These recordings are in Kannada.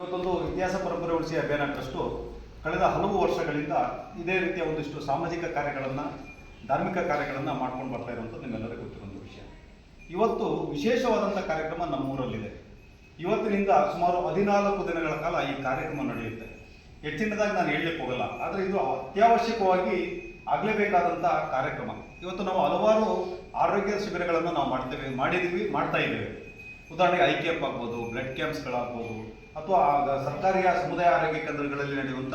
ಇವತ್ತೊಂದು ಇತಿಹಾಸ ಪರಂಪರೆ ಉಳಿಸಿ ಅಭಿಯಾನ ಟ್ರಸ್ಟು ಕಳೆದ ಹಲವು ವರ್ಷಗಳಿಂದ ಇದೇ ರೀತಿಯ ಒಂದಿಷ್ಟು ಸಾಮಾಜಿಕ ಕಾರ್ಯಗಳನ್ನು, ಧಾರ್ಮಿಕ ಕಾರ್ಯಗಳನ್ನು ಮಾಡ್ಕೊಂಡು ಬರ್ತಾ ಇರುವಂಥದ್ದು ನಿಮ್ಮೆಲ್ಲರಿಗೂ ಗೊತ್ತಿರುವಂಥ ವಿಷಯ. ಇವತ್ತು ವಿಶೇಷವಾದಂಥ ಕಾರ್ಯಕ್ರಮ ನಮ್ಮೂರಲ್ಲಿದೆ. ಇವತ್ತಿನಿಂದ ಸುಮಾರು ಹದಿನಾಲ್ಕು ದಿನಗಳ ಕಾಲ ಈ ಕಾರ್ಯಕ್ರಮ ನಡೆಯುತ್ತೆ. ಹೆಚ್ಚಿನದಾಗಿ ನಾನು ಹೇಳಲಿಕ್ಕೆ ಹೋಗಲ್ಲ, ಆದರೆ ಇದು ಅತ್ಯವಶ್ಯಕವಾಗಿ ಆಗಲೇಬೇಕಾದಂಥ ಕಾರ್ಯಕ್ರಮ. ಇವತ್ತು ನಾವು ಹಲವಾರು ಆರೋಗ್ಯ ಶಿಬಿರಗಳನ್ನು ನಾವು ಮಾಡ್ತೇವೆ ಮಾಡಿದ್ದೀವಿ ಮಾಡ್ತಾ ಇದ್ದೇವೆ. ಉದಾಹರಣೆಗೆ ಐ ಕ್ಯಾಂಪ್ ಆಗ್ಬೋದು, ಬ್ಲಡ್ ಕ್ಯಾಂಪ್ಸ್ಗಳಾಗ್ಬೋದು ಅಥವಾ ಸರ್ಕಾರಿಯ ಸಮುದಾಯ ಆರೋಗ್ಯ ಕೇಂದ್ರಗಳಲ್ಲಿ ನಡೆಯುವಂಥ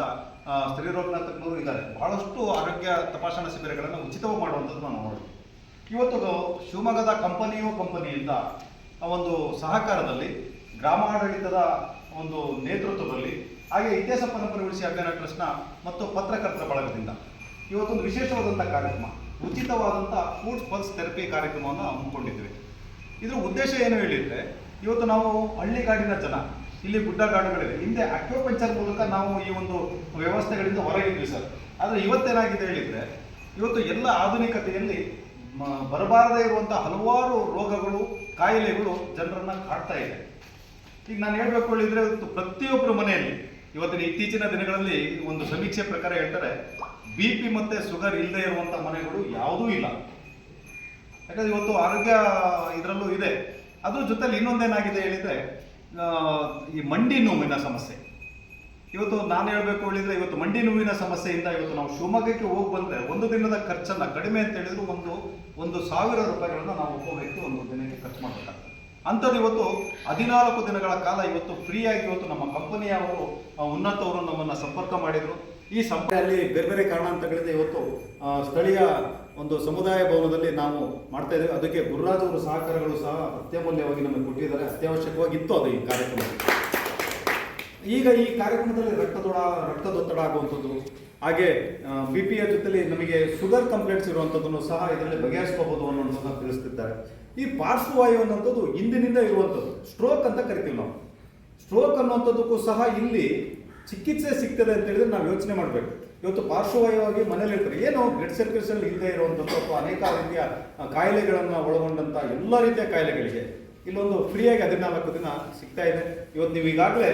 ತಜ್ಞರು ಇದ್ದಾರೆ. ಬಹಳಷ್ಟು ಆರೋಗ್ಯ ತಪಾಸಣಾ ಶಿಬಿರಗಳನ್ನು ಉಚಿತವಾಗಿ ಮಾಡುವಂಥದ್ದು ನಾವು ನೋಡಿದ್ವಿ. ಇವತ್ತು ಶಿವಮೊಗ್ಗದ ಕಂಪನಿಯು ಕಂಪನಿಯಿಂದ ಒಂದು ಸಹಕಾರದಲ್ಲಿ, ಗ್ರಾಮಾಡಳಿತದ ಒಂದು ನೇತೃತ್ವದಲ್ಲಿ, ಹಾಗೆ ಇತಿಹಾಸ ಪರಂಪರೆ ಉಳಿಸಿ ಅಭಿಯಾನ ಟ್ರಸ್ಟ್ನ ಮತ್ತು ಪತ್ರಕರ್ತರ ಬಳಗದಿಂದ ಇವತ್ತೊಂದು ವಿಶೇಷವಾದಂಥ ಕಾರ್ಯಕ್ರಮ, ಉಚಿತವಾದಂಥ ಫುಡ್ ಪಲ್ಸ್ ಥೆರಪಿ ಕಾರ್ಯಕ್ರಮವನ್ನು ಹಮ್ಮಿಕೊಂಡಿದ್ವಿ ಇದರ ಉದ್ದೇಶ ಏನು ಹೇಳಿದ್ರೆ, ಇವತ್ತು ನಾವು ಹಳ್ಳಿಗಾಡಿನ ಜನ ಇಲ್ಲಿ ಗುಡ್ಡಗಾಡುಗಳಿದೆ ಹಿಂದೆ ಅಕ್ಯೋಪಂಚರ್ ಮೂಲಕ ನಾವು ಈ ಒಂದು ವ್ಯವಸ್ಥೆಗಳಿಂದ ಹೊರಗಿದ್ವಿ ಸರ್. ಆದರೆ ಇವತ್ತೇನಾಗಿದೆ ಹೇಳಿದ್ರೆ, ಇವತ್ತು ಎಲ್ಲ ಆಧುನಿಕತೆಯಲ್ಲಿ ಬರಬಾರದೇ ಇರುವಂಥ ಹಲವಾರು ರೋಗಗಳು, ಕಾಯಿಲೆಗಳು ಜನರನ್ನ ಕಾಡ್ತಾ ಇದೆ. ಈಗ ನಾನು ಹೇಳ್ಬೇಕು ಹೇಳಿದ್ರೆ ಪ್ರತಿಯೊಬ್ಬರ ಮನೆಯಲ್ಲಿ ಇವತ್ತಿನ ಇತ್ತೀಚಿನ ದಿನಗಳಲ್ಲಿ ಒಂದು ಸಮೀಕ್ಷೆ ಪ್ರಕಾರ ಹೇಳ್ತಾರೆ, ಬಿ ಪಿ ಮತ್ತೆ ಶುಗರ್ ಇಲ್ಲದೆ ಇರುವಂಥ ಮನೆಗಳು ಯಾವುದೂ ಇಲ್ಲ. ಯಾಕಂದ್ರೆ ಇವತ್ತು ಆರೋಗ್ಯ ಇದರಲ್ಲೂ ಇದೆ. ಅದ್ರ ಜೊತೆಲಿ ಇನ್ನೊಂದೇನಾಗಿದೆ ಹೇಳಿದ್ರೆ ಈ ಮಂಡಿ ನೋವಿನ ಸಮಸ್ಯೆ. ಇವತ್ತು ನಾನು ಹೇಳಬೇಕು ಹೇಳಿದ್ರೆ ಇವತ್ತು ಮಂಡಿ ನೋವಿನ ಸಮಸ್ಯೆಯಿಂದ ಇವತ್ತು ನಾವು ಶಿವಮೊಗ್ಗಕ್ಕೆ ಹೋಗಿ ಬಂದರೆ ಒಂದು ದಿನದ ಖರ್ಚನ್ನ ಕಡಿಮೆ ಅಂತ ಹೇಳಿದ್ರು ಒಂದು ಒಂದು ಸಾವಿರ ರೂಪಾಯಿಗಳನ್ನ ನಾವು ಒಬ್ಬ ಒಂದು ದಿನಕ್ಕೆ ಖರ್ಚು ಮಾಡಬೇಕಾಗ್ತದೆ ಅಂಥದ್ದು ಇವತ್ತು ಹದಿನಾಲ್ಕು ದಿನಗಳ ಕಾಲ ಇವತ್ತು ಫ್ರೀಯಾಗಿ ಇವತ್ತು ನಮ್ಮ ಕಂಪನಿಯವರು ಆ, ಉನ್ನತವರು ನಮ್ಮನ್ನು ಸಂಪರ್ಕ ಮಾಡಿದರು. ಈ ಸಂಪರ್ಕದಲ್ಲಿ ಬೇರೆ ಬೇರೆ ಕಾರಣಾಂತರಗಳಿಂದ ಇವತ್ತು ಸ್ಥಳೀಯ ಒಂದು ಸಮುದಾಯ ಭವನದಲ್ಲಿ ನಾವು ಮಾಡ್ತಾ ಇದ್ದೇವೆ. ಅದಕ್ಕೆ ಗುರುರಾಜ್ ಅವರ ಸಹಕಾರಗಳು ಸಹ ಅತ್ಯಮೂಲ್ಯವಾಗಿ ನಮಗೆ ಕೊಟ್ಟಿದ್ದಾರೆ. ಅತ್ಯವಶ್ಯಕವಾಗಿತ್ತು ಅದು ಈ ಕಾರ್ಯಕ್ರಮ. ಈಗ ಈ ಕಾರ್ಯಕ್ರಮದಲ್ಲಿ ರಕ್ತದೊಡ, ರಕ್ತದೊತ್ತಡ ಆಗುವಂಥದ್ದು, ಹಾಗೆ ಬಿ ಪಿಯ ಜೊತೆಲಿ ನಮಗೆ ಶುಗರ್ ಕಂಪ್ಲೇಂಟ್ಸ್ ಇರುವಂಥದ್ದನ್ನು ಸಹ ಇದರಲ್ಲಿ ಬಗೆಹರಿಸ್ಕೋಬಹುದು ಅನ್ನೋದನ್ನು ತಿಳಿಸ್ತಿದ್ದಾರೆ. ಈ ಪಾರ್ಶ್ವವಾಯು ಅನ್ನೋಂಥದ್ದು ಇಂದಿನಿಂದ ಇರುವಂಥದ್ದು. ಸ್ಟ್ರೋಕ್ ಅಂತ ಕರಿತೀವಿ ನಾವು. ಸ್ಟ್ರೋಕ್ ಅನ್ನುವಂಥದ್ದಕ್ಕೂ ಸಹ ಇಲ್ಲಿ ಚಿಕಿತ್ಸೆ ಸಿಗ್ತದೆ ಅಂತ ಹೇಳಿದ್ರೆ ನಾವು ಯೋಚನೆ ಮಾಡಬೇಕು. ಇವತ್ತು ಪಾರ್ಶ್ವವಾಯುವಾಗಿ ಮನೇಲಿ ಇರ್ತಾರೆ. ಏನು ಬ್ಲಡ್ ಸರ್ಕ್ಯುಲೇಷನ್ ಇಲ್ಲದೆ ಇರುವಂಥದ್ದು ಅಥವಾ ಅನೇಕ ರೀತಿಯ ಕಾಯಿಲೆಗಳನ್ನು ಒಳಗೊಂಡಂಥ ಎಲ್ಲ ರೀತಿಯ ಕಾಯಿಲೆಗಳಿಗೆ ಇಲ್ಲೊಂದು ಫ್ರೀಯಾಗಿ ಹದಿನಾಲ್ಕು ದಿನ ಸಿಗ್ತಾ ಇದೆ. ಇವತ್ತು ನೀವು ಈಗಾಗಲೇ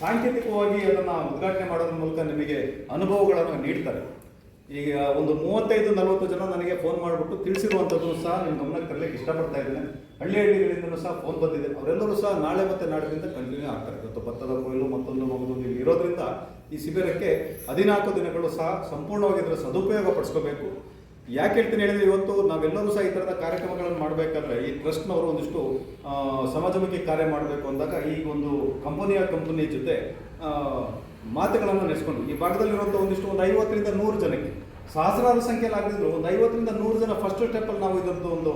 ಸಾಂಕೇತಿಕವಾಗಿ ಅದನ್ನು ಉದ್ಘಾಟನೆ ಮಾಡೋದ್ರ ಮೂಲಕ ನಿಮಗೆ ಅನುಭವಗಳನ್ನು ನೀಡ್ತಾರೆ. ಈಗ ಒಂದು ಮೂವತ್ತೈದು, ನಲವತ್ತು ಜನ ನನಗೆ ಫೋನ್ ಮಾಡಿಬಿಟ್ಟು ತಿಳಿಸಿರುವಂಥದ್ದು ಸಹ ನಿಮ್ಮ ಗಮನಕ್ಕೆ ತರಲಿಕ್ಕೆ ಇಷ್ಟಪಡ್ತಾ ಇದ್ದೇನೆ. ಹಳ್ಳಿ ಹಳ್ಳಿಗಳಿಂದಲೂ ಸಹ ಫೋನ್ ಬಂದಿದೆ. ಅವರೆಲ್ಲರೂ ಸಹ ನಾಳೆ ಮತ್ತು ನಾಡಿನಿಂದ ಕಂಟಿನ್ಯೂ ಆಗ್ತಾರೆ. ಇವತ್ತು ಭತ್ತದ ಕೊಯ್ಲು ಮತ್ತೊಂದು ಮಗದೊಂದು ಇರೋದ್ರಿಂದ ಈ ಶಿಬಿರಕ್ಕೆ ಹದಿನಾಲ್ಕು ದಿನಗಳು ಸಹ ಸಂಪೂರ್ಣವಾಗಿ ಇದರ ಸದುಪಯೋಗ ಪಡಿಸ್ಕೋಬೇಕು. ಯಾಕೆ ಹೇಳ್ತೀನಿ ಹೇಳಿದ್ರೆ ಇವತ್ತು ನಾವೆಲ್ಲರೂ ಸಹ ಈ ಥರದ ಕಾರ್ಯಕ್ರಮಗಳನ್ನು ಮಾಡಬೇಕಾದ್ರೆ ಈ ಟ್ರಸ್ಟ್ನವರು ಒಂದಿಷ್ಟು ಸಮಾಜಮುಖಿ ಕಾರ್ಯ ಮಾಡಬೇಕು ಅಂದಾಗ ಈ ಒಂದು ಕಂಪನಿಯ ಕಂಪನಿ ಜೊತೆ ಮಾತುಗಳನ್ನು ನಡೆಸ್ಕೊಂಡು ಈ ಭಾಗದಲ್ಲಿರುವಂಥ ಒಂದಿಷ್ಟು ಒಂದು ಐವತ್ತರಿಂದ ನೂರು ಜನಕ್ಕೆ, ಸಹಸ್ರಾರು ಸಂಖ್ಯೆಯಲ್ಲಿ ಆಗಿದ್ರು ಒಂದು ಐವತ್ತರಿಂದ ನೂರು ಜನ ಫಸ್ಟ್ ಸ್ಟೆಪ್ಪಲ್ಲಿ ನಾವು ಇದರದ್ದು ಒಂದು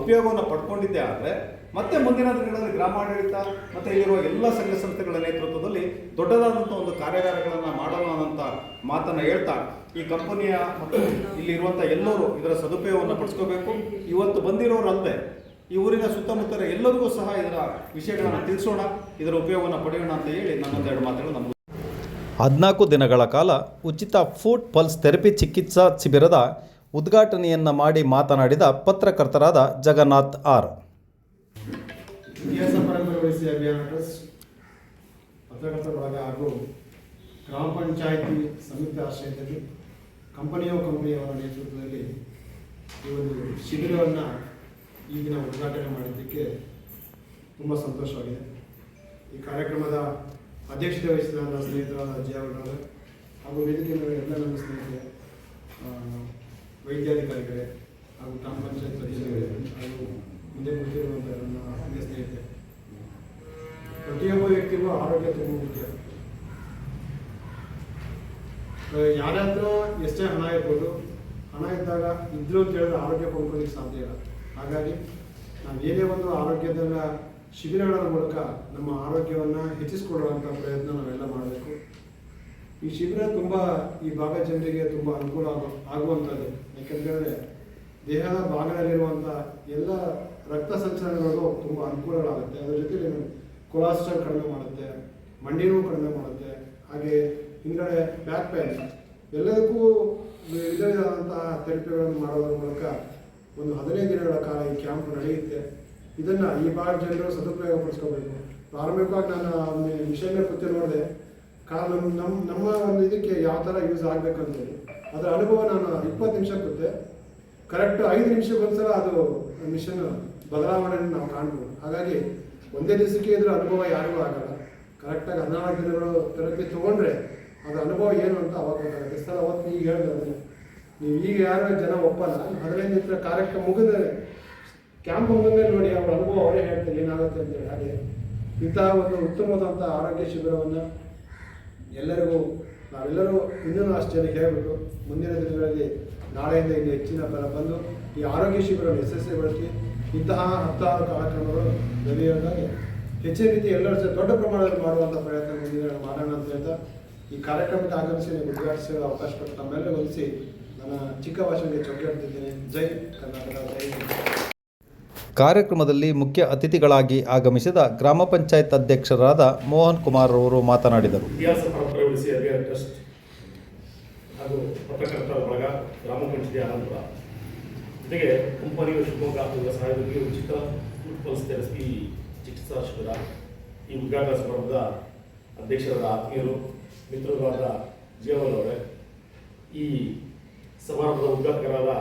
ಉಪಯೋಗವನ್ನು ಪಡ್ಕೊಂಡಿದ್ದೆ ಆದರೆ ಮತ್ತೆ ಮುಂದಿನ ದಿನಗಳಲ್ಲಿ ಗ್ರಾಮಾಡಳಿತ, ಮತ್ತು ಇಲ್ಲಿರುವ ಎಲ್ಲ ಸಂಘ ಸಂಸ್ಥೆಗಳ ನೇತೃತ್ವದಲ್ಲಿ ದೊಡ್ಡದಾದಂಥ ಒಂದು ಕಾರ್ಯಾಗಾರಗಳನ್ನು ಮಾಡೋಣ ಅಂತ ಮಾತನ್ನು ಹೇಳ್ತಾ, ಈ ಕಂಪನಿಯ ಮತ್ತು ಇಲ್ಲಿರುವಂಥ ಎಲ್ಲರೂ ಇದರ ಸದುಪಯೋಗವನ್ನು ಪಡಿಸ್ಕೋಬೇಕು. ಇವತ್ತು ಬಂದಿರೋರಲ್ಲದೆ, ಈ ಊರಿನ ಸುತ್ತಮುತ್ತಲ ಎಲ್ಲರಿಗೂ ಸಹ ಇದರ ವಿಷಯಗಳನ್ನು ತಿಳಿಸೋಣ, ಇದರ ಉಪಯೋಗವನ್ನು ಪಡೆಯೋಣ ಅಂತ ಹೇಳಿ ನನ್ನೊಂದೆರಡು ಮಾತುಗಳು ನಮಗೆ ಹದಿನಾಲ್ಕು ದಿನಗಳ ಕಾಲ ಉಚಿತ ಫುಡ್ ಪಲ್ಸ್ ಥೆರಪಿ ಚಿಕಿತ್ಸಾ ಶಿಬಿರದ ಉದ್ಘಾಟನೆಯನ್ನು ಮಾಡಿ ಮಾತನಾಡಿದ ಪತ್ರಕರ್ತರಾದ ಜಗನ್ನಾಥ್ ಆರ್. ಇತಿಹಾಸ ಪರಂಪರೆ ಉಳಿಸಿ ಅಭಿಯಾನ ಟ್ರಸ್ಟ್ ಪತ್ರಕರ್ತರ ಬಳಗ ಹಾಗೂ ಗ್ರಾಮ ಪಂಚಾಯಿತಿ ಸಂಯುಕ್ತ ಆಶ್ರಯದಲ್ಲಿ ಕಂಪನಿಯೋ ಕಂಪನಿಯವರ ನೇತೃತ್ವದಲ್ಲಿ ಈ ಒಂದು ಶಿಬಿರವನ್ನು ಈಗಿನ ಉದ್ಘಾಟನೆ ಮಾಡಿದ್ದಕ್ಕೆ ತುಂಬ ಸಂತೋಷವಾಗಿದೆ. ಈ ಕಾರ್ಯಕ್ರಮದ ಅಧ್ಯಕ್ಷತೆ ವಹಿಸಿದ ನನ್ನ ಸ್ನೇಹಿತರಾದ ಹಾಗೂ ವೇದಿಕೆ ಮೇಲೆ ಎಲ್ಲ ನನ್ನ ಸ್ನೇಹಿತರೆ ವೈದ್ಯಾಧಿಕಾರಿಗಳೇ ಹಾಗೂ ಗ್ರಾಮ ಪಂಚಾಯತ್ ಸದಸ್ಯರುಗಳೇ ಹಾಗೂ ಮುಂದೆ ಕುಳಿತಿರುವಂಥ ನನ್ನ ಹಿರಿಯ ಸ್ನೇಹಿತರೆ ಪ್ರತಿಯೊಬ್ಬ ವ್ಯಕ್ತಿಗೂ ಆರೋಗ್ಯ ತುಂಬ ಮುಖ್ಯ ಯಾರ ಎಷ್ಟೇ ಹಣ ಇರ್ಬೋದು, ಹಣ ಇದ್ದಾಗ ಇದ್ರು ಅಂತ ಹೇಳಿದ್ರೆ ಆರೋಗ್ಯ ಕೊಂಡ್ಕೊಳ್ಳಿಕ್ಕೆ ಸಾಧ್ಯ ಇಲ್ಲ. ಹಾಗಾಗಿ ನಾವು ಏನೇ ಒಂದು ಆರೋಗ್ಯದ ಶಿಬಿರಗಳ ಮೂಲಕ ನಮ್ಮ ಆರೋಗ್ಯವನ್ನು ಹೆಚ್ಚಿಸಿಕೊಳ್ಳುವಂಥ ಪ್ರಯತ್ನ ನಾವೆಲ್ಲ ಮಾಡಬೇಕು. ಈ ಶಿಬಿರ ತುಂಬ, ಈ ಭಾಗ ಜನರಿಗೆ ತುಂಬ ಅನುಕೂಲ ಆಗೋ ಆಗುವಂಥದ್ದು ಯಾಕೆಂತೇಳಿದ್ರೆ ದೇಹದ ಭಾಗದಲ್ಲಿರುವಂಥ ಎಲ್ಲ ರಕ್ತ ಸಂಚಲನಗಳು ತುಂಬ ಅನುಕೂಲಗಳಾಗುತ್ತೆ. ಅದ್ರ ಜೊತೆಗೆ ಕೊಲಾಸ್ಟ್ರಾಲ್ ಕಡಿಮೆ ಮಾಡುತ್ತೆ, ಮಂಡಿ ನೋವು ಕಡಿಮೆ ಮಾಡುತ್ತೆ, ಹಾಗೆ ಹಿಂದ್ಗಡೆ ಬ್ಯಾಕ್ ಪೇನ್ ಎಲ್ಲದಕ್ಕೂ ವಿಧವಿಧವಾದಂತಹ ಥೆರಪಿಗಳನ್ನು ಮಾಡೋದ್ರ ಮೂಲಕ ಒಂದು ಹದಿನೈದು ದಿನಗಳ ಕಾಲ ಈ ಕ್ಯಾಂಪ್ ನಡೆಯುತ್ತೆ. ಇದನ್ನು ಈ ಭಾಗ ಜನರು ಸದುಪಯೋಗ ಪಡಿಸ್ಕೋಬೇಕು. ಪ್ರಾರಂಭಿಕವಾಗಿ ನಾನು ಮೇಲೆ ಕೂತು ನೋಡಿದೆ. ಕಾಲ ನಮ್ಮ ನಮ್ಮ ಒಂದು ಇದಕ್ಕೆ ಯಾವ ಥರ ಯೂಸ್ ಆಗಬೇಕು ಅಂತೇಳಿ ಅದರ ಅನುಭವ ನಾನು ಇಪ್ಪತ್ತು ನಿಮಿಷ ಕೂತೆ ಕರೆಕ್ಟ್ ಐದು ನಿಮಿಷಕ್ಕೆ ಒಂದ್ಸಲ ಅದು ಮಿಷನ್ ಬದಲಾವಣೆಯನ್ನು ನಾವು ಕಾಣ್ಬೋದು. ಹಾಗಾಗಿ ಒಂದೇ ದಿವಸಕ್ಕೆ ಇದ್ರ ಅನುಭವ ಯಾರಿಗೂ ಆಗಲ್ಲ. ಕರೆಕ್ಟಾಗಿ ಹದಿನಾಲ್ಕು ದಿನಗಳು ತರಬೇತಿ ತೊಗೊಂಡ್ರೆ ಅದು ಅನುಭವ ಏನು ಅಂತ ಅವಾಗ ಗೊತ್ತಾಗುತ್ತೆ. ಸರ್, ಅವತ್ತು ಈಗ ಹೇಳಿದ್ರೆ ನೀವು ಈಗ ಯಾರು ಜನ ಒಪ್ಪಲ್ಲ. ಅದರಿಂದ ದಿನ ಕಾರ್ಯಕ್ರಮ ಮುಗಿದ ಕ್ಯಾಂಪ್ ಮುಗಿದ ನೋಡಿ ಅವ್ರ ಅನುಭವ ಅವರೇ ಹೇಳ್ತಾರೆ, ಏನಾಗುತ್ತೆ ಅಂತೇಳಿ ಹಾಗೆ ಇಂತಹ ಒಂದು ಉತ್ತಮವಾದಂಥ ಆರೋಗ್ಯ ಶಿಬಿರವನ್ನು ಎಲ್ಲರಿಗೂ, ನಾವೆಲ್ಲರೂ ಇನ್ನೂ ಅಷ್ಟು ಜನಕ್ಕೆ ಹೇಳ್ಬಿಟ್ಟು ಮುಂದಿನ ದಿನಗಳಲ್ಲಿ ನಾಳೆಯಿಂದ ಇನ್ನು ಹೆಚ್ಚಿನ ಬಲ ಬಂದು ಈ ಆರೋಗ್ಯ ಶಿಬಿರವನ್ನು ಯಶಸ್ವಿಗೊಳಿಸಿ ಇಂತಹ ಹತ್ತಾರು ಕಾರ್ಯಕ್ರಮಗಳು ನಡೆಯೋದಾಗಿ ಹೆಚ್ಚಿನ ರೀತಿ ಎಲ್ಲರೂ ಸಹ ದೊಡ್ಡ ಪ್ರಮಾಣದಲ್ಲಿ ಮಾಡುವಂಥ ಪ್ರಯತ್ನ ಮುಂದಿನ ದಿನ ಮಾಡೋಣ ಅಂತ ಹೇಳ್ತಾ ಈ ಕಾರ್ಯಕ್ರಮಕ್ಕೆ ಆಗಮಿಸಿ ನೀವು ಉದ್ಘಾಟಿಸಲು ಅವಕಾಶ ಕೊಟ್ಟು ತಮ್ಮೆಲ್ಲ ಹೊಲಿಸಿ ನನ್ನ ಚಿಕ್ಕ ಭಾಷೆಗೆ ಚೊಕ್ಕೆ ಹೇಳ್ತಿದ್ದೇನೆ ಜೈ ಕರ್ನಾಟಕ ಜೈ ಕಾರ್ಯಕ್ರಮದಲ್ಲಿ ಮುಖ್ಯ ಅತಿಥಿಗಳಾಗಿ ಆಗಮಿಸಿದ ಗ್ರಾಮ ಪಂಚಾಯತ್ ಅಧ್ಯಕ್ಷರಾದ ಮೋಹನ್ ಕುಮಾರ್ ಅವರು ಮಾತನಾಡಿದರು. ಇತಿಹಾಸ ಪರಂಪರೆ ಉಳಿಸಿ ಅಭಿಯಾನ ಟ್ರಸ್ಟ್ ಹಾಗೂ ಪತ್ರಕರ್ತರ ಬಳಗ ಗ್ರಾಮ ಪಂಚಾಯತಿ ಜೊತೆಗೆ ಕಂಪನಿಯ ಶಿವಮೊಗ್ಗ ಇವರ ಸಹಾಯದಲ್ಲಿ ಉಚಿತ ಫುಡ್ ಪಲ್ಸ್ ಥೆರಪಿ ಚಿಕಿತ್ಸಾ ಶಿಬಿರ ಈ ಉದ್ಘಾಟನಾ ಸಮಾರಂಭದ ಅಧ್ಯಕ್ಷರಾದ ಆತ್ಮೀಯರು ಮಿತ್ರರಾದ ಜೀವನವರೇ ಈ ಸಮಾರಂಭದ ಉದ್ಘಾಟಕರಾದ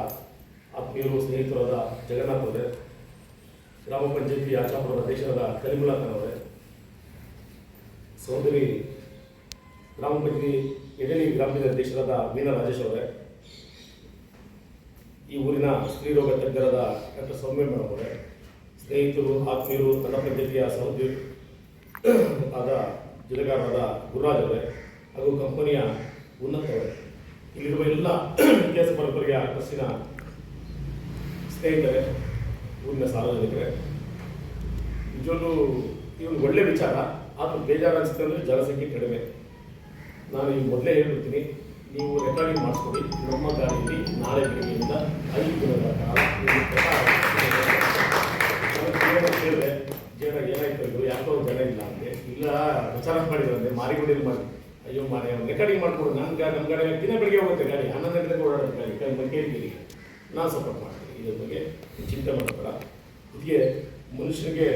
ಆತ್ಮೀಯರು, ಸ್ನೇಹಿತರಾದ ಜಗನ್ನಾಥ್ ಅವರೇ. ಗ್ರಾಮ ಪಂಚಾಯತಿ ಆಚಾಪುರದ ಅಧ್ಯಕ್ಷರಾದ ಕಲಿಮುಲ್ಲಾ ಖಾನ್ ಅವರೇ. ಸಹೋದರಿ, ಗ್ರಾಮ ಪಂಚಾಯತಿ ಎಡಲಿ ಗ್ರಾಮೀಣ ಅಧ್ಯಕ್ಷರಾದ ಮೀನಾ ರಾಜೇಶ್ ಅವರೇ. ಈ ಊರಿನ ಸ್ತ್ರೀರೋಗ ತಜ್ಞರಾದ ಡಾಕ್ಟರ್ ಸೌಮ್ಯ ಮೇಡಮ್ ಅವರೇ, ಸ್ನೇಹಿತರು, ಆತ್ಮೀಯರು ನನ್ನ ಪದ್ಧತಿಯ ಸಹೋದ್ಯ ಆದ ಜಿಲ್ಲೆಗಾರರಾದ ಗುರುರಾಜ್ ಅವರೇ ಹಾಗೂ ಕಂಪನಿಯ ಉನ್ನತ ಅವರೇ. ಇಲ್ಲಿರುವ ಎಲ್ಲ ಇತಿಹಾಸ ಪರಂಪರೆಯ ಟ್ರಸ್ಟಿನ ಸ್ನೇಹಿತರೆ, ಊರಿನ ಸಾರ್ವಜನಿಕರೇ ನಿಜವಲ್ಲೂ ಈ ಒಂದು ಒಳ್ಳೆ ವಿಚಾರ, ಆದರೂ ಬೇಜಾರು ಅನಿಸುತ್ತೆ ಅಂದರೆ ಜನಸಂಖ್ಯೆ ಕಡಿಮೆ. ನಾನು ಈ ಮೊದಲೇ ಹೇಳ್ಬಿಡ್ತೀನಿ. ನೀವು ರೆಕಾರ್ಡಿಂಗ್ ಮಾಡಿಸ್ಕೊಡಿ. ನಮ್ಮ ದಾರಿಯಲ್ಲಿ ನಾಳೆ ಬೆಳಗ್ಗೆಯಿಂದ ಐದು ದಿನಗಳ ಕಾಲ ಕೇಳಿದ್ರೆ ಜನ ನಾನು ಏನಾಯ್ತು ಇದು? ಯಾಕೋ ಜನ ಇಲ್ಲ ಅಂತೆ. ಇಲ್ಲ, ಪ್ರಚಾರ ಮಾಡಿದ್ರಂತೆ. ಮಾರಿಗುಡಿಯಲ್ಲಿ ಮಾಡಿ. ಅಯ್ಯೋ ಮಾರಿ ರೆಕಾರ್ಡಿಂಗ್ ಮಾಡ್ಕೊಡು. ಗಾಡಿ ನಮ್ಮ ಗಾಡಿ ದಿನ ಬೆಳಗ್ಗೆ ಹೋಗುತ್ತೆ ಗಾಡಿ. ಹನ್ನೊಂದು ಗಂಟೆಗೆ ಓಡಾಡೋದು ಗಾಡಿ. ಕೈ ಮಕ್ಕಳಿಗೆ ನಾನು ಸಪೋರ್ಟ್ ಮಾಡ್ತೀನಿ. ಇದ್ರ ಬಗ್ಗೆ ಚಿಂತೆ ಮಾಡಬೇಡ. ಇದಕ್ಕೆ ಮನುಷ್ಯರಿಗೆ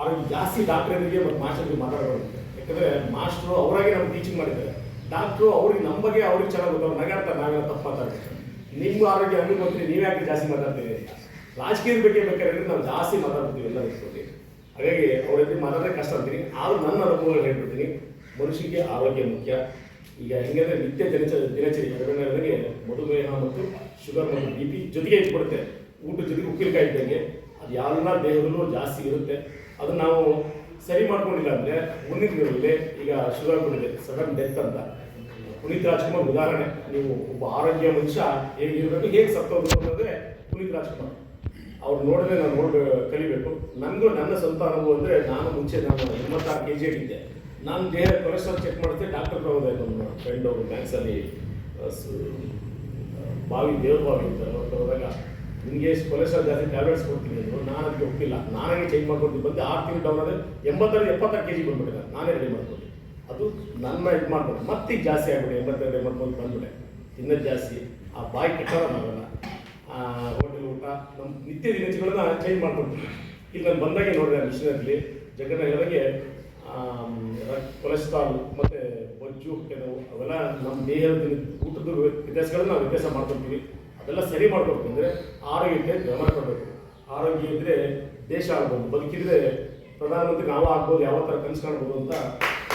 ಆರೋಗ್ಯ ಜಾಸ್ತಿ ಡಾಕ್ಟರ್ಗಳಿಗೆ ಮತ್ತು ಮಾಸ್ಟರ್ಗೆ ಮಾತಾಡಬಾರ್ದು. ಯಾಕಂದರೆ ಮಾಸ್ಟ್ರು ಅವರಾಗೆ ನಮ್ಗೆ ಟೀಚಿಂಗ್ ಮಾಡಿದ್ದಾರೆ. ಡಾಕ್ಟ್ರು ಅವ್ರಿಗೆ ನಮ್ಮ ಬಗ್ಗೆ ಅವ್ರಿಗೆ ಚೆನ್ನಾಗಿ ಗೊತ್ತವ್ರು ನಗಾಡ್ತಾರೆ ನಾವೆಲ್ಲ ತಪ್ಪು ಮಾತಾಡ್ತೀವಿ. ನಿಮ್ಮ ಆರೋಗ್ಯ, ಹಂಗೆ ಬಂದ್ರೆ ನೀವು ಯಾಕೆ ಜಾಸ್ತಿ ಮಾತಾಡ್ತೀರಿ? ರಾಜಕೀಯದ ಬಗ್ಗೆ ಬೇಕಾದ್ರೆ ನಾವು ಜಾಸ್ತಿ ಮಾತಾಡ್ತೀವಿ ಎಲ್ಲ ಇಟ್ಕೊತೀವಿ ಹಾಗಾಗಿ ಅವ್ರ ಜೊತೆ ಮಾತಾಡೋದೇ ಕಷ್ಟ ಅಂತೀನಿ. ಆದ್ರೂ ನನ್ನ ಅನುಭವಗಳು ಹೇಳ್ಬಿಡ್ತೀನಿ ಮನುಷ್ಯಕ್ಕೆ ಆರೋಗ್ಯ ಮುಖ್ಯ. ಈಗ ಹೆಂಗಂದ್ರೆ ನಿತ್ಯ ದಿನಚ ದಿನಚರಿ ಅದಕ್ಕೆ ಮಧುಮೇಹ ಮತ್ತು ಶುಗರ್ ಮತ್ತು ಬಿ ಪಿ ಜೊತೆಗೆ ಇಟ್ಬಿಡುತ್ತೆ ಊಟ ಜೊತೆಗೆ ಉಪ್ಪಿನಕಾಯಿ ಇದ್ದಂಗೆ. ಅದು ಎಲ್ಲ ದೇಹದಲ್ಲೂ ಜಾಸ್ತಿ ಇರುತ್ತೆ. ಅದನ್ನ ನಾವು ಸರಿ ಮಾಡ್ಕೊಂಡಿಲ್ಲ ಅಂದ್ರೆ ಮುಂದಿನ ದಿನಗಳಲ್ಲಿ ಈಗ ಶುಗರ್ ಆಗ್ಬಿಟ್ಟಿದೆ ಸಡನ್ ಡೆತ್ ಅಂತ. ಪುನೀತ್ ರಾಜ್ಕುಮಾರ್ ಉದಾಹರಣೆ. ನೀವು ಒಬ್ಬ ಆರೋಗ್ಯ ಮನುಷ್ಯ ಹೇಗಿರ್ಬೇಕು ಹೇಗೆ ಸತ್ತೋದ್ರು ಅಂತಂದರೆ ಪುನೀತ್ ರಾಜ್ಕುಮಾರ್. ಅವ್ರು ನೋಡಿದ್ರೆ ನಾನು ನೋಡ್, ಕಲಿಬೇಕು. ನನಗೂ ನನ್ನ ಸ್ವಂತ ಅನುಭವ ಅಂದರೆ ನಾನು ಮುಂಚೆ ನಾನು ಎಂಬತ್ತಾರು ಕೆ ಜಿ ಆಗಿದ್ದೆ ನಾನು ದೇಹ ಕೊಲೆಸ್ಟ್ರಾಲ್ ಚೆಕ್ ಮಾಡಿದ್ರೆ ಡಾಕ್ಟರ್ ಹೋದೆ ನಮ್ಮ ಫ್ರೆಂಡ್ ಅವರು ಮ್ಯಾಕ್ಸಲ್ಲಿ ಬಾವಿ ದೇವ್ರ ಬಾವಿ ಅಂತ ಹೋದಾಗ ನಿಮಗೆ ಕೊಲೆಸ್ಟ್ರಾಲ್ ಜಾಸ್ತಿ ಟ್ಯಾಬ್ಲೆಟ್ಸ್ ಕೊಡ್ತೀನಿ ಅಂದರು, ನಾನು ಅದಕ್ಕೆ ಒಪ್ಪಿಲ್ಲ. ನಾನಾಗೆ ಚೇಂಜ್ ಮಾಡ್ಕೊಡ್ತೀನಿ ಬಂದು ಆರು ತಿಂಗಳು ಡೌನ್ ಆದರೆ ಎಂಬತ್ತರಲ್ಲಿ ಎಪ್ಪತ್ತಾರು ಕೆ ಜಿ ಬಂದ್ಬಿಟ್ಟೆ ನಾನೇ ರೆಡಿ ಮಾಡ್ಕೊಂಡು. ಅದು ನನ್ನ ಇದು ಮಾಡ್ಬೋದು ಮತ್ತೆ ಜಾಸ್ತಿ ಆಗ್ಬಿಟ್ಟೆ ಎಂಬತ್ತೆರಡು ಎಂಬತ್ಮೂರು ಬಂದ್ಬಿಟ್ಟೆ. ತಿನ್ನೋದು ಜಾಸ್ತಿ. ಆ ಬಾಯಿ ಕೆಟ್ಟದ ನಾವೆಲ್ಲ ಹೋಟೆಲ್ ಊಟ ನಮ್ಮ ನಿತ್ಯ ದಿನಚಿಗಳನ್ನ ಚೇಂಜ್ ಮಾಡ್ಕೊಡ್ತೀನಿ ಈಗ ನಾನು ಬಂದಾಗೆ ನೋಡಿದೆ ಆ ಜಗನ್ನ ಹೇಳಿದಾಗೆ ಕೊಲೆಸ್ಟ್ರಾಲ್ ಮತ್ತು ಬೊಜ್ಜು ಕೆಲವು ಅವೆಲ್ಲ ನಮ್ಮ ದೇಹದ ಊಟದ ವ್ಯತ್ಯಾಸಗಳನ್ನ ನಾವು ವ್ಯತ್ಯಾಸ ಮಾಡ್ಕೊಳ್ತೀವಿ ಅದೆಲ್ಲ ಸರಿ ಮಾಡ್ಬೇಕು ಅಂದರೆ ಆರೋಗ್ಯಕ್ಕೆ ಗಮನ ಕೊಡಬೇಕು. ಆರೋಗ್ಯ ಇದ್ದರೆ ದೇಶ ಆಗ್ಬೋದು, ಬದುಕಿದ್ರೆ ಪ್ರಧಾನಮಂತ್ರಿ ನಾವು ಆಗ್ಬೋದು, ಯಾವ ಥರ ಕನಸು ಕಾಣ್ಬೋದು ಅಂತ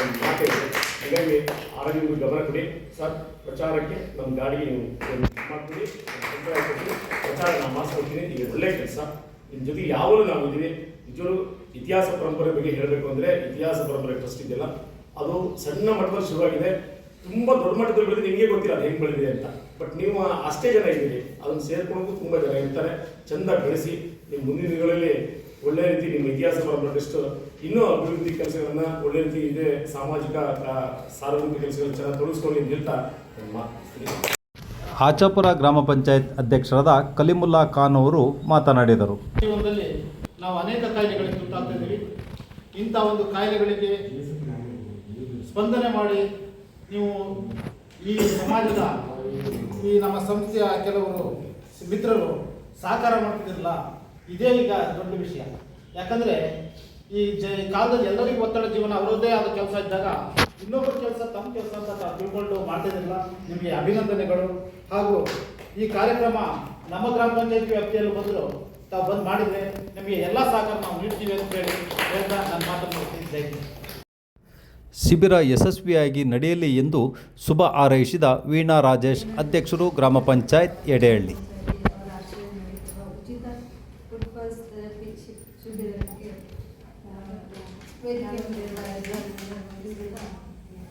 ಒಂದು ಮಾತೆ ಇದೆ. ಹಾಗಾಗಿ ಆರೋಗ್ಯದ ಗಮನ ಕೊಡಿ. ಸರ್, ಪ್ರಚಾರಕ್ಕೆ ನಮ್ಮ ಗಾಡಿಗೆ ನೀವು ಮಾಡ್ಕೊಡಿ ಕೊಟ್ಟು ಪ್ರಚಾರ ನಾನು ಮಾಡಿಸ್ಕೊಡ್ತೀನಿ. ಇದು ಒಳ್ಳೆ ಕೆಲಸ. ನಿಮ್ಮ ಜೊತೆ ಯಾವಾಗಲೂ ನಾವು ಇದ್ದೀವಿ. ನಿಜರು ಇತಿಹಾಸ ಪರಂಪರೆ ಬಗ್ಗೆ ಹೇಳಬೇಕು ಅಂದರೆ ಇತಿಹಾಸ ಪರಂಪರೆ ಟ್ರಸ್ಟ್ ಇದೆಯಲ್ಲ? ಅದು ಸಣ್ಣ ಮಟ್ಟದಲ್ಲಿ ಶುರುವಾಗಿದೆ. ತುಂಬ ದೊಡ್ಡ ಮಟ್ಟದಲ್ಲಿ ಬೆಳೆದು ನಿಮಗೆ ಗೊತ್ತಿಲ್ಲ ಅದು ಹೆಂಗೆ ಬೆಳೆದಿದೆ ಅಂತ. ಬಟ್ ನೀವು ಅಷ್ಟೇ ಜನ ಇದ್ದೀರಿ. ಅದನ್ನು ಸೇರ್ಕೊಂಡು ತುಂಬ ಜನ ಇರ್ತಾರೆ. ಚಂದ ಬೆಳೆಸಿ ನಿಮ್ಮ ಮುಂದಿನ ದಿನಗಳಲ್ಲಿ ಒಳ್ಳೆ ರೀತಿ ನಿಮ್ಮ ಇತಿಹಾಸವನ್ನು ಟ್ರಸ್ಟ್ ಇನ್ನೂ ಅಭಿವೃದ್ಧಿ ಕೆಲಸಗಳನ್ನ ಒಳ್ಳೆ ರೀತಿ ಇದೆ ಸಾಮಾಜಿಕ ಸಾರ್ವಜನಿಕ ಕೆಲಸಗಳನ್ನು ಚೆನ್ನಾಗಿ ತೊಡಗಿಸ್ಕೊಳ್ಳಿ ಅಂತ ಹೇಳ್ತಾ ಆಚಾಪುರ ಗ್ರಾಮ ಪಂಚಾಯತ್ ಅಧ್ಯಕ್ಷರಾದ ಕಲಿಮುಲ್ಲಾ ಖಾನ್ ಅವರು ಮಾತನಾಡಿದರು. ಜೀವನದಲ್ಲಿ ನಾವು ಅನೇಕ ಕಾಯಿಲೆಗಳಿಗೆ ತುತ್ತಾಗ್ತಾ ಇದ್ದೀವಿ. ಇಂಥ ಒಂದು ಕಾಯಿಲೆಗಳಿಗೆ ಸ್ಪಂದನೆ ಮಾಡಿ ನೀವು ಈ ಸಮಾಜದ ಈ ನಮ್ಮ ಸಂಸ್ಥೆಯ ಕೆಲವರು, ಮಿತ್ರರು ಸಹಕಾರ ಮಾಡ್ತಿದ್ರಲ್ಲ, ಇದೇ ಈಗ ದೊಡ್ಡ ವಿಷಯ ಯಾಕಂದರೆ ಈ ಜ ಕಾಲದಲ್ಲಿ ಎಲ್ಲರಿಗೂ ಒತ್ತಡ ಜೀವನ, ಅವರದ್ದೇ ಆದ ಕೆಲಸ ಇದ್ದಾಗ ಇನ್ನೊಬ್ಬರ ಕೆಲಸ ತಮ್ಮ ಕೆಲಸ ಅಂತ ತಿಳ್ಕೊಂಡು ಮಾಡ್ತಿದ್ದಿಲ್ಲ ನಿಮಗೆ ಅಭಿನಂದನೆಗಳು ಹಾಗೂ ಈ ಕಾರ್ಯಕ್ರಮ ನಮ್ಮ ಗ್ರಾಮ ಪಂಚಾಯತಿ ವ್ಯಾಪ್ತಿಯಲ್ಲಿ ಬಂದರು, ತಾವು ಬಂದು ಮಾಡಿದರೆ ನಿಮಗೆ ಎಲ್ಲ ಸಹಕಾರ ನಾವು ನೀಡ್ತೀವಿ ಅಂತ ಹೇಳಿ ಹೇಳ್ತಾ ನನ್ನ ಮಾತನ್ನು. ಜೈ. ಶಿಬಿರ ಯಶಸ್ವಿಯಾಗಿ ನಡೆಯಲಿ ಎಂದು ಶುಭ ಹಾರೈಸಿದ ವೀಣಾ ರಾಜೇಶ್ ಅಧ್ಯಕ್ಷರು ಗ್ರಾಮ ಪಂಚಾಯತ್ ಎಡೆಹಳ್ಳಿ.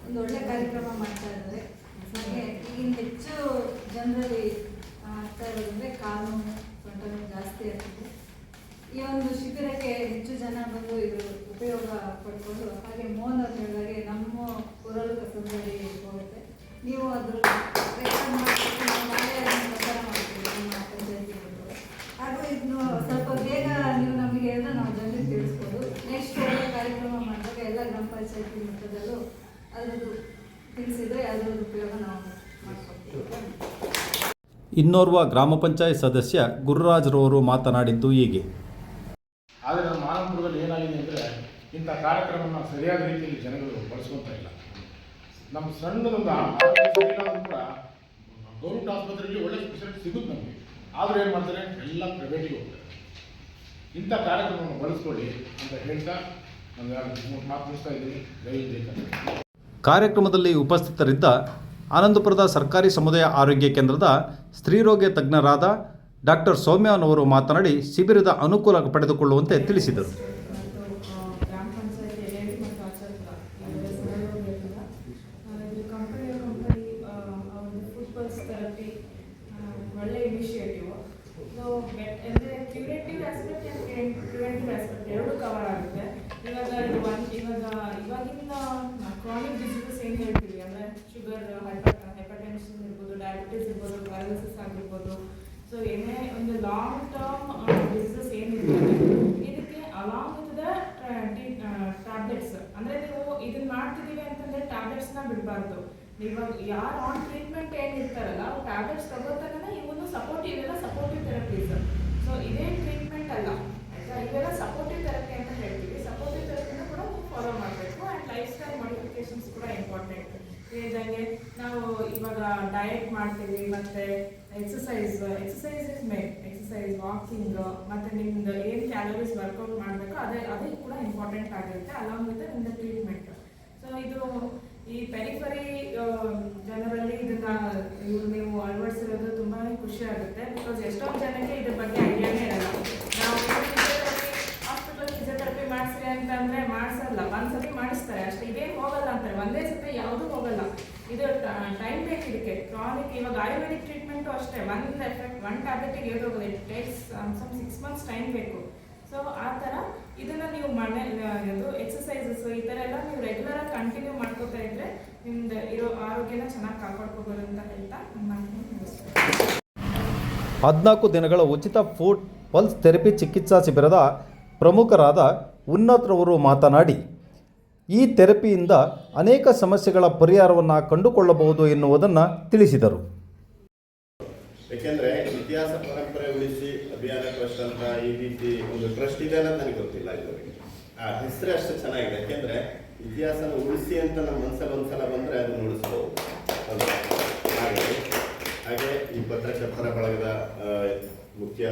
ಒಂದು ಒಳ್ಳೆ ಕಾರ್ಯಕ್ರಮ ಮಾಡ್ತಾ ಇದ್ದಾರೆ. ಹಾಗೆ ಈಗಿನ ಹೆಚ್ಚು ಜನರಲ್ಲಿ ಆಗ್ತಾ ಇರೋದಂದ್ರೆ ಕಾಲು ನೋವು, ಸೊಂಟ ಜಾಸ್ತಿ ಆಗ್ತಿದೆ. ಈ ಒಂದು ಶಿಬಿರಕ್ಕೆ ಹೆಚ್ಚು ಜನ ಬಂದು ಇದು ಉಪಯೋಗ ಪಡ್ಕೊಂಡು ಹಾಗೆ ಮೋಹನ್ ಅವ್ರು ಹೇಳಿದಾಗೆ ನಮ್ಮ ಕೊರಲು ಕಸದಲ್ಲಿ ಹೋಗುತ್ತೆ ನೀವು ಅದ್ರ ಇನ್ನೋರ್ವ ಗ್ರಾಮ ಪಂಚಾಯತ್ ಸದಸ್ಯ ಗುರುರಾಜ್ರವರು ಮಾತನಾಡಿದ್ದು ಹೀಗೆ. ಆದರೆ ನಮ್ಮ ಆನಂದಪುರದಲ್ಲಿ ಏನಾಗಿದೆ ಅಂದರೆ ಇಂಥ ಕಾರ್ಯಕ್ರಮವನ್ನು ಸರಿಯಾದ ರೀತಿಯಲ್ಲಿ ಜನಗಳು ಬಳಸ್ಕೊತಾ ಇಲ್ಲ. ನಮ್ಮ ಸಣ್ಣದೊಂದು ಕೂಡ ಗೌರ್ಮೆಂಟ್ ಆಸ್ಪತ್ರೆಯಲ್ಲಿ ಒಳ್ಳೆ ಸ್ಪೆಷಲಿಸ್ಟ್ ಸಿಗುತ್ತೆ ನಮಗೆ. ಆದರೂ ಏನು ಮಾಡ್ತಾರೆ? ಎಲ್ಲ ಪ್ರೈವೇಟಿಗೆ ಹೋಗ್ತಾರೆ. ಇಂಥ ಕಾರ್ಯಕ್ರಮವನ್ನು ಬಳಸ್ಕೊಳ್ಳಿ ಅಂತ ಹೇಳ್ತಾ ನಾನು ಮಾತು ಮುಗಿಸ್ತಾ ಇದ್ದೀನಿ. ಕಾರ್ಯಕ್ರಮದಲ್ಲಿ ಉಪಸ್ಥಿತರಿದ್ದ ಆನಂದಪುರದ ಸರ್ಕಾರಿ ಸಮುದಾಯ ಆರೋಗ್ಯ ಕೇಂದ್ರದ ಸ್ತ್ರೀರೋಗ್ಯ ತಜ್ಞರಾದ ಡಾಕ್ಟರ್ ಸೌಮ್ಯನವರು ಮಾತನಾಡಿ ಶಿಬಿರದ ಅನುಕೂಲ ಪಡೆದುಕೊಳ್ಳುವಂತೆ ತಿಳಿಸಿದರು ಮತ್ತು ಗ್ರಾಮ ಪಂಚಾಯತ್ ಎಲೆಡಿ ಮತ್ತು ಆಚಾರ್ಯ ಇದರ ಸಹಯೋಗದಿಂದ ಇದು ಕಂಪನಿ ಕಂಪನಿ ಅವ್ರದ್ದು ಫುಟ್ಬಾಲ್ಸ್ ಥೆರಪಿ ಒಳ್ಳೆ ಇನಿಷಿಯೇಟಿವ್ ಸೊ ಅಂದರೆ curative aspect and preventive aspect ಎರಡೂ ಕವರ್ ಆಗುತ್ತೆ ಇವಾಗ ಇದು ಒನ್ ಇವಾಗ ಇವಾಗಿನ ಕ್ರಾನಿಕ್ ಡಿಸೀಸಸ್ ಏನು ಹೇಳ್ತೀವಿ ಅಂದರೆ ಶುಗರ್ ಹೈಪರ್ ಹೈಪರ್ಟೆನ್ಷನ್ ಇರ್ಬೋದು ಡಯಾಬಿಟಿಸ್ ಇರ್ಬೋದು ಪ್ಯಾರಲಿಸಿಸ್ ಆಗಿರ್ಬೋದು ಸೊ ಏನೇ ಒಂದು ಲಾಂಗ್ ಟರ್ಮ್ ಡಿಸೀಸಸ್ ಏನಿರ್ತದೆ ಇದಕ್ಕೆ ಅಲಾಂಗ್ ವಿತ್ ದ ಟ್ಯಾಬ್ಲೆಟ್ಸ್ ಅಂದ್ರೆ ನೀವು ಇದನ್ನ ಮಾಡ್ತಿದೀವಿ ಅಂತಂದ್ರೆ ಟ್ಯಾಬ್ಲೆಟ್ಸ್ನ ಬಿಡಬಾರ್ದು. ಇವಾಗ ಯಾರು ಆನ್ ಟ್ರೀಟ್ಮೆಂಟ್ ಏನು ಇರ್ತಾರಲ್ಲ, ಅವ್ರು ಟ್ಯಾಬ್ಲೆಟ್ಸ್ ತಗೋತಾನೆ ಇವನು ಸಪೋರ್ಟ್ ಇವೆಲ್ಲ ಸಪೋರ್ಟಿವ್ ಥೆರಪೀಸ್ ಸೊ ಇದೇನು ಟ್ರೀಟ್ಮೆಂಟ್ ಅಲ್ಲ. ಆಯ್ತಾ? ಇವೆಲ್ಲ ಸಪೋರ್ಟಿವ್ ಥೆರಪಿ ಅಂತ ಹೇಳ್ತೀವಿ. ಸಪೋರ್ಟಿವ್ ಥೆರಪಿನ ಕೂಡ ಫಾಲೋ ಮಾಡಬೇಕು. ಆ್ಯಂಡ್ ಲೈಫ್ ಸ್ಟೈಲ್ ಮಾಡಿಫಿಕೇಶನ್ಸ್ ಕೂಡ ಇಂಪಾರ್ಟೆಂಟ್ ಹೇಳಿದಂಗೆ ನಾವು ಇವಾಗ ಡಯಟ್ ಮಾಡ್ತೀವಿ, ಮತ್ತೆ exercise exercise is main exercise walking ಮತ್ತೆ ನಿಮ್ದು ಏನು ಕ್ಯಾಲರೀಸ್ ವರ್ಕೌಟ್ ಮಾಡಬೇಕು ಅದೇ ಅದೇ ಕೂಡ ಇಂಪಾರ್ಟೆಂಟ್ ಆಗಿರುತ್ತೆ ಅಲಾಂಗ್ ವಿತ್ ನಿಮ್ದು ಟ್ರೀಟ್ಮೆಂಟ್ ಸೊ ಇದು ಈ ಪೆರಿಫರಿ ಜನರಲ್ಲಿ ಇದನ್ನ ಇವ್ರು ನೀವು ಅಳವಡಿಸಿರೋದು ತುಂಬಾನೇ ಖುಷಿ ಆಗುತ್ತೆ. ಬಿಕಾಸ್ ಎಷ್ಟೊಂದು ಜನಕ್ಕೆ ಇದ್ರ ಬಗ್ಗೆ ಐಡಿಯಾನೇ ಇರಲ್ಲ. ನಾವು ಹಾಸ್ಪಿಟಲ್ ಫಿಸಿಯೋಥೆರಪಿ ಮಾಡಿಸ್ರಿ ಅಂತಂದ್ರೆ ಮಾಡಿಸಲ್ಲ. ಒಂದ್ಸತಿ ಮಾಡಿಸ್ತಾರೆ. ಅಷ್ಟೇ, ಇದೇನು ಹೋಗಲ್ಲ ಅಂತಾರೆ. ಒಂದೇ ಸತಿ ಯಾವುದೂ ಹೋಗಲ್ಲ. ಇದು ಟೈಮ್ ಬೇಕು ಇದಕ್ಕೆ. ಕ್ರಾನಿಕ್ ಇವಾಗ ಆಯುರ್ವೇದಿಕ್ ಟ್ರೀಟ್ಮೆಂಟು ಅಷ್ಟೇ. ಒಂದು ಎಫೆಕ್ಟ್ ಒನ್ ಟ್ಯಾಬ್ಲೆಟಿಗೆ ಹೋಗೋದು. It takes some six months time ಬೇಕು. ಸೊ ಆ ಥರ ಇದನ್ನ ನೀವು ಮನೆ ಇದು ಎಕ್ಸಸೈಸಸ್ ಈ ಥರ ಎಲ್ಲ ನೀವು ರೆಗ್ಯುಲರ್ ಆಗಿ ಕಂಟಿನ್ಯೂ ಮಾಡ್ಕೋತಾ ಇದ್ರೆ ನಿಮ್ದು ಇರೋ ಆರೋಗ್ಯನ ಚೆನ್ನಾಗಿ ಕಾಪಾಡ್ಕೋಬೋದು ಅಂತ ಹೇಳ್ತಾ ಹದಿನಾಲ್ಕು ದಿನಗಳ ಉಚಿತ ಫುಡ್ ಪಲ್ಸ್ ಥೆರಪಿ ಚಿಕಿತ್ಸಾ ಶಿಬಿರದ ಪ್ರಮುಖರಾದ ಉನ್ನತ್ರವರು ಮಾತನಾಡಿ ಈ ಥೆರಪಿಯಿಂದ ಅನೇಕ ಸಮಸ್ಯೆಗಳ ಪರಿಹಾರವನ್ನು ಕಂಡುಕೊಳ್ಳಬಹುದು ಎನ್ನುವುದನ್ನು ತಿಳಿಸಿದರು. ಏಕೆಂದರೆ ಇತಿಹಾಸ ಅಭಿಯಾನ ಟ್ರಸ್ಟ್ ಅಂತ ಈ ರೀತಿ ಒಂದು ಟ್ರಸ್ಟ್ ಇದೆ ಅಂತ ನನಗೆ ಗೊತ್ತಿಲ್ಲ ಇದುವರೆಗೆ. ಆ ಹೆಸರೇ ಅಷ್ಟು ಚೆನ್ನಾಗಿದೆ. ಯಾಕೆಂದ್ರೆ ಇತಿಹಾಸನ ಉಳಿಸಿ ಅಂತ ನಮ್ಮ ಮನಸ್ಸಲ್ಲಿ ಒಂದ್ಸಲ ಬಂದ್ರೆ ಅದನ್ನ ಉಳಿಸ್ಬೋದು? ಹಾಗೆ. ಹಾಗೆ ಈ ಪತ್ರಕರ್ತರ ಬಳಗದ ಮುಖ್ಯ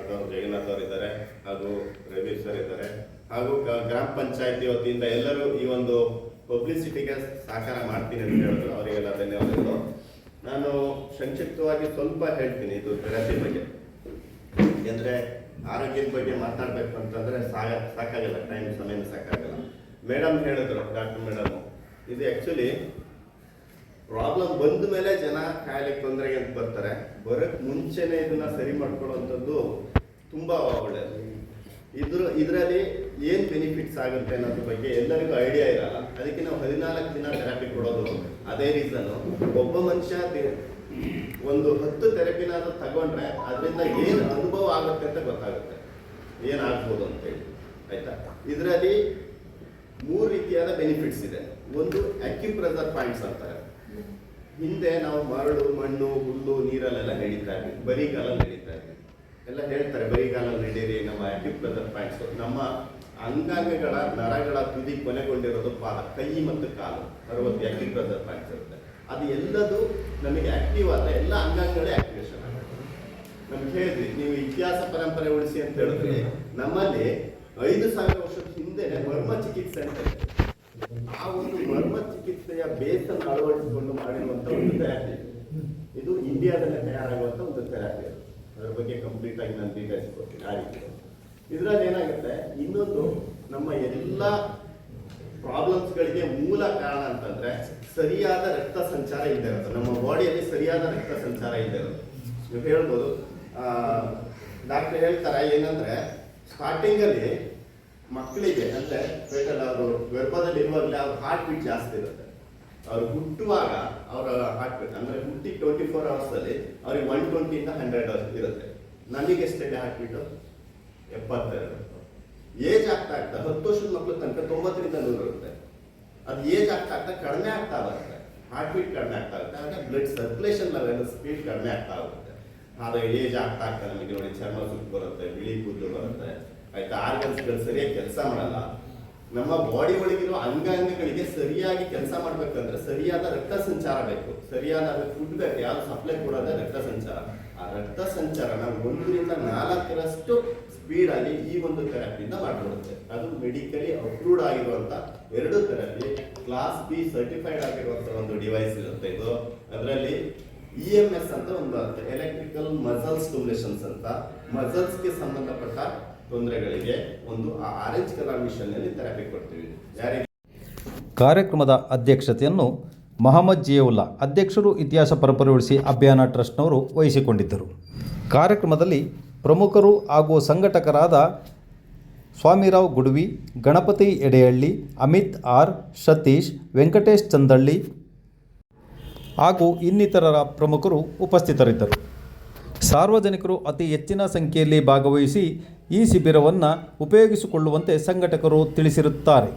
ಆದವರು ಜಗನ್ನಾಥ್ ಅವರು ಇದ್ದಾರೆ, ಹಾಗೂ ರವಿ ಸರ್ ಇದ್ದಾರೆ, ಹಾಗೂ ಗ್ರಾಮ ಪಂಚಾಯತಿ ವತಿಯಿಂದ ಎಲ್ಲರೂ ಈ ಒಂದು ಪಬ್ಲಿಸಿಟಿಗೆ ಸಹಕಾರ ಮಾಡ್ತೀನಿ ಅಂತ ಹೇಳಿದ್ರು. ಅವರಿಗೆಲ್ಲ ಧನ್ಯವಾದಗಳು. ನಾನು ಸಂಕ್ಷಿಪ್ತವಾಗಿ ಸ್ವಲ್ಪ ಹೇಳ್ತೀನಿ ಇದು ಥೆರಪಿ ಬಗ್ಗೆ. ಯಾಕೆಂದ್ರೆ ಆರೋಗ್ಯದ ಬಗ್ಗೆ ಮಾತಾಡಬೇಕು ಅಂತಂದರೆ ಸಾಗ, ಸಾಕಾಗಲ್ಲ ಟೈಮ್ ಸಮಯ ಸಾಕಾಗಲ್ಲ. ಮೇಡಮ್ ಹೇಳಿದ್ರು ಡಾಕ್ಟರ್ ಮೇಡಮ್ ಇದು ಆ್ಯಕ್ಚುಲಿ ಪ್ರಾಬ್ಲಮ್ ಬಂದ ಮೇಲೆ ಜನ ಕಾಯಿಲೆಗೆ ತೊಂದರೆಗೆ ಅಂತ ಬರ್ತಾರೆ. ಬರೋಕ್ಕೆ ಮುಂಚೆನೇ ಇದನ್ನು ಸರಿ ಮಾಡ್ಕೊಳ್ಳುವಂಥದ್ದು ತುಂಬ ಒಳ್ಳೆಯದು ಇದ್ರ, ಇದರಲ್ಲಿ ಏನ್ ಬೆನಿಫಿಟ್ಸ್ ಆಗುತ್ತೆ ಅನ್ನೋದ್ರ ಬಗ್ಗೆ ಎಲ್ಲರಿಗೂ ಐಡಿಯಾ ಇರಲ್ಲ. ಅದಕ್ಕೆ ನಾವು ಹದಿನಾಲ್ಕು ದಿನ ಥೆರಪಿ ಕೊಡೋದು. ಅದೇ ರೀಸನ್ ಒಬ್ಬ ಮನುಷ್ಯ ಒಂದು ಹತ್ತು ಥೆರಪಿನಾದ್ರೂ ತಗೊಂಡ್ರೆ ಅದರಿಂದ ಏನು ಅನುಭವ ಆಗುತ್ತೆ ಅಂತ ಗೊತ್ತಾಗುತ್ತೆ. ಏನಾಗ್ಬೋದು ಅಂತೇಳಿ. ಆಯ್ತಾ? ಇದರಲ್ಲಿ ಮೂರು ರೀತಿಯಾದ ಬೆನಿಫಿಟ್ಸ್ ಇದೆ. ಒಂದು ಅಕ್ಯುಪ್ರೆಸರ್ ಪಾಯಿಂಟ್ಸ್ ಅಂತಾರೆ. ಹಿಂದೆ ನಾವು ಮರಳು, ಮಣ್ಣು, ಹುಲ್ಲು, ನೀರಲ್ಲೆಲ್ಲ ನಡೀತಾ ಇದ್ವಿ. ಬರೀಗಾಲ ನಡೀತಾ ಇದ್ವಿ. ಎಲ್ಲ ಹೇಳ್ತಾರೆ ಬರಿಗಾಲಲ್ಲಿ ನಡೀರಿ, ನಮ್ಮ ಅಕ್ಯುಪ್ರೆಸರ್ ಪಾಯಿಂಟ್ಸ್ ನಮ್ಮ ಅಂಗಾಂಗಗಳ ನರಗಳ ತುದಿ ಕೊನೆಗೊಂಡಿರೋದು ಪಾದ ಕೈ ಮತ್ತು ಕಾಲು ಅರವತ್ತು ಆಕ್ಟಿವ್ ಪಾಯಿಂಟ್ಸ್ ಇರುತ್ತೆ. ಅದು ಎಲ್ಲದೂ ನಮಗೆ ಆಕ್ಟಿವ್ ಆದ ಎಲ್ಲ ಅಂಗಾಂಗಗಳೇ ಆಕ್ಟಿವೇಶನ್ ಆಗುತ್ತೆ. ನಮ್ಗೆ ಹೇಳಿದ್ರಿ ನೀವು ಇತಿಹಾಸ ಪರಂಪರೆ ಉಳಿಸಿ ಅಂತ ಹೇಳಿದ್ರೆ ನಮ್ಮಲ್ಲಿ ಐದು ಸಾವಿರ ವರ್ಷದ ಹಿಂದೆ ಮರ್ಮ ಚಿಕಿತ್ಸೆ ಅಂತ ಇದೆ. ಆ ಒಂದು ಮರ್ಮ ಚಿಕಿತ್ಸೆಯ ಬೇಸನ್ನು ಅಳವಡಿಸಿಕೊಂಡು ಮಾಡಿರುವಂತ ಒಂದು ಥೆರಪಿ ಇದು ಇಂಡಿಯಾದಲ್ಲೇ ತಯಾರಾಗುವಂತ ಒಂದು ಥೆರಪಿ ಅದರ ಅದ್ರ ಬಗ್ಗೆ ಕಂಪ್ಲೀಟ್ ಆಗಿ ನಾನು ಡೀಟೇಲ್ಸ್ ಕೊಡ್ತೀನಿ ಆ ರೀತಿ. ಇದ್ರಲ್ಲಿ ಏನಾಗುತ್ತೆ? ಇನ್ನೊಂದು ನಮ್ಮ ಎಲ್ಲ ಪ್ರಾಬ್ಲಮ್ಸ್ಗಳಿಗೆ ಮೂಲ ಕಾರಣ ಅಂತಂದ್ರೆ ಸರಿಯಾದ ರಕ್ತ ಸಂಚಾರ ಇಲ್ಲದೆ ಇರೋದು. ನಮ್ಮ ಬಾಡಿಯಲ್ಲಿ ಸರಿಯಾದ ರಕ್ತ ಸಂಚಾರ ಇಲ್ಲದೆ ಇರೋದು. ನೀವು ಹೇಳ್ಬೋದು. ಡಾಕ್ಟರ್ ಹೇಳ್ತಾರೆ ಏನಂದ್ರೆ ಸ್ಟಾರ್ಟಿಂಗ್ ಅಲ್ಲಿ ಮಕ್ಕಳಿಗೆ ಅಂದ್ರೆ ಪೇಟಲ್ ಅವರು ಗರ್ಭದಲ್ಲಿ ಇರುವಾಗಲೇ ಅವ್ರ ಹಾರ್ಟ್ ಬೀಟ್ ಜಾಸ್ತಿ ಇರುತ್ತೆ. ಅವ್ರು ಹುಟ್ಟುವಾಗ ಅವರ ಹಾರ್ಟ್ ಬೀಟ್ ಅಂದ್ರೆ ಹುಟ್ಟಿ ಟ್ವೆಂಟಿ ಫೋರ್ ಅವರ್ಸ್ ಅಲ್ಲಿ ಅವ್ರಿಗೆ ಒನ್ ಟ್ವೆಂಟಿಯಿಂದ ಹಂಡ್ರೆಡ್ ಇರುತ್ತೆ. ನನಗೆ ಎಷ್ಟೇ ಹಾರ್ಟ್ ಬೀಟು ಎಪ್ಪತ್ತೆರಡು. ಏಜ್ ಆಗ್ತಾ ಆಗ್ತಾ ಹತ್ತು ವರ್ಷದ ಮಕ್ಕಳು ತನಕ ತೊಂಬತ್ತರಿಂದ ನೂರು ಇರುತ್ತೆ. ಅದು ಏಜ್ ಆಗ್ತಾ ಆಗ್ತಾ ಕಡಿಮೆ ಆಗ್ತಾ ಬರುತ್ತೆ. ಹಾರ್ಟ್ ಬೀಟ್ ಕಡಿಮೆ ಆಗ್ತಾ ಇರುತ್ತೆ ಹಾಗೆ ಬ್ಲಡ್ ಸರ್ಕ್ಯುಲೇಷನ್ ಲೆವೆಲ್ ಸ್ಪೀಡ್ ಕಡಿಮೆ ಆಗ್ತಾ ಹೋಗುತ್ತೆ. ಆದ್ರೆ ಏಜ್ ಆಗ್ತಾ ಆಗ್ತಾ ನಮಗೆ ನೋಡಿ ಚರ್ಮ ಸುಟ್ಟು ಬರುತ್ತೆ, ಬಿಳಿ ಕೂದಲು ಬರುತ್ತೆ. ಆಯ್ತಾ? ಆರ್ಗನ್ಸ್ಗಳು ಸರಿಯಾಗಿ ಕೆಲಸ ಮಾಡಲ್ಲ. ನಮ್ಮ ಬಾಡಿ ಒಳಗಿರೋ ಅಂಗಾಂಗಗಳಿಗೆ ಸರಿಯಾಗಿ ಕೆಲಸ ಮಾಡ್ಬೇಕಂದ್ರೆ ಸರಿಯಾದ ರಕ್ತ ಸಂಚಾರ ಬೇಕು. ಸರಿಯಾದ ಫುಡ್ ಬೇಕು. ಯಾವ್ದು ಸಪ್ಲೈ ಕೊಡೋದೇ ರಕ್ತ ಸಂಚಾರ. ಆ ರಕ್ತ ಸಂಚಾರ ನಾವು ಒಂದರಿಂದ ನಾಲ್ಕರಷ್ಟು ಸ್ಪೀಡ್ ಆಗಿ ಈ ಒಂದು ಥೆರಪಿಯಿಂದ ಮಾಡಿಕೊಡುತ್ತೆ. ಅದು ಮೆಡಿಕಲಿ ಅಪ್ರೂವ್ಡ್ ಆಗಿರುವಂತ ಎರಡು ಥೆರಪಿ ಕ್ಲಾಸ್ ಬಿ ಸರ್ಟಿಫೈಡ್ ಆಗಿರುವಂತ ಒಂದು ಡಿವೈಸ್ ಇರುತ್ತೆ ಇದು. ಅದರಲ್ಲಿ ಇ ಎಂ ಎಸ್ ಅಂತ ಒಂದು ಎಲೆಕ್ಟ್ರಿಕಲ್ ಮಸಲ್ ಸ್ಟಿಮ್ಯುಲೇಷನ್ಸ್ ಅಂತ. ಮಸಲ್ಸ್ಗೆ ಸಂಬಂಧಪಟ್ಟ ತೊಂದರೆಗಳಿಗೆ ಒಂದು ಆರೆಂಜ್ ಕಲರ್ ಮಿಷನ್ನಲ್ಲಿ ಥೆರಪಿ ಕೊಡ್ತೀವಿ. ಯಾರಿಗೆ? ಕಾರ್ಯಕ್ರಮದ ಅಧ್ಯಕ್ಷತೆಯನ್ನು ಮಹಮ್ಮದ್ ಜಿಯವುಲ್ಲಾ ಅಧ್ಯಕ್ಷರು ಇತಿಹಾಸ ಪರಂಪರೆ ಉಳಿಸಿ ಅಭಿಯಾನ ಟ್ರಸ್ಟ್ನವರು ವಹಿಸಿಕೊಂಡಿದ್ದರು. ಕಾರ್ಯಕ್ರಮದಲ್ಲಿ ಪ್ರಮುಖರು ಹಾಗೂ ಸಂಘಟಕರಾದ ಸ್ವಾಮಿರಾವ್ ಗುಡ್ವಿ, ಗಣಪತಿ ಎಡೆಯಳ್ಳಿ ಅಮಿತ್ ಆರ್, ಸತೀಶ್, ವೆಂಕಟೇಶ್ ಚಂದಳ್ಳಿ ಹಾಗೂ ಇನ್ನಿತರರ ಪ್ರಮುಖರು ಉಪಸ್ಥಿತರಿದ್ದರು. ಸಾರ್ವಜನಿಕರು ಅತಿ ಹೆಚ್ಚಿನ ಸಂಖ್ಯೆಯಲ್ಲಿ ಭಾಗವಹಿಸಿ ಈ ಶಿಬಿರವನ್ನು ಉಪಯೋಗಿಸಿಕೊಳ್ಳುವಂತೆ ಸಂಘಟಕರು ತಿಳಿಸಿರುತ್ತಾರೆ.